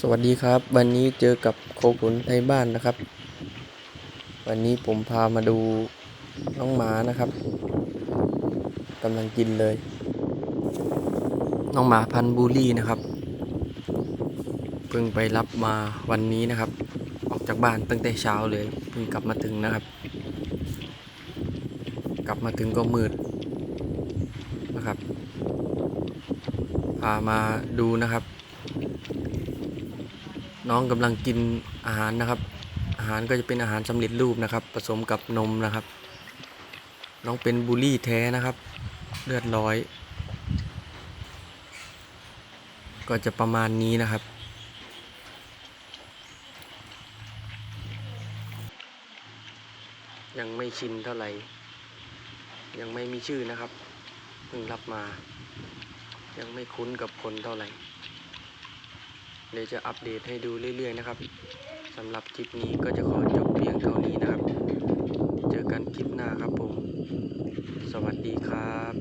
สวัสดีครับ วันนี้เจอกับโคขุนไทยบ้านนะครับ วันนี้ผมพามาดูน้องหมานะครับกำลังกินเลย น้องหมาพันบูลี่นะครับเพิ่งไปรับมาวันนี้นะครับ ออกจากบ้านตั้งแต่เช้าเลยเพิ่งกลับมาถึงนะครับ กลับมาถึงก็มืดนะครับพามาดูนะครับ น้องกำลังกินอาหารนะครับ อาหารก็จะเป็นอาหารสำเร็จรูปนะครับ ผสมกับนมนะครับ น้องเป็นบูลลี่แท้นะครับ เลือดร้อย ก็จะประมาณนี้นะครับยังไม่ชินเท่าไหร่ ยังไม่มีชื่อนะครับเพิ่งรับมา ยังไม่คุ้นกับคนเท่าไหร่ เดี๋ยวจะอัปเดตให้ดูเรื่อยๆนะครับสำหรับคลิปนี้ก็จะขอจบเพียงเท่านี้นะครับ เจอกันคลิปหน้าครับผม สวัสดีครับ